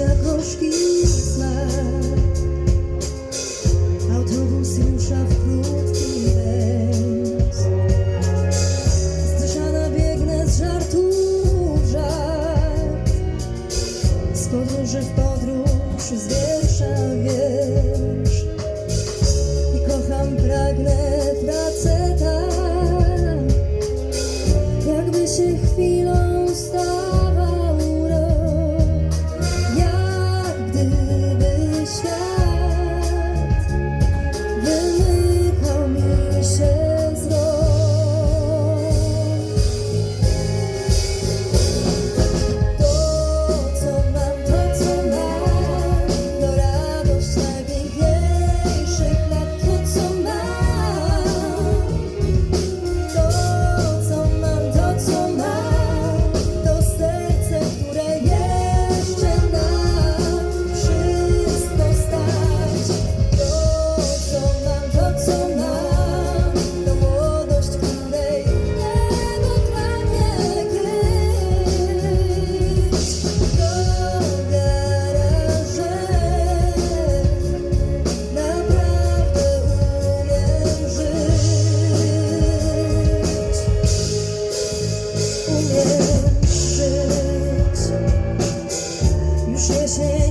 życia gorzki smak. Autobus rusza wkrótce bez Zdyszana biegnę z żartu żartów żart. Z podróży w podróż z zwiększa wiek show. say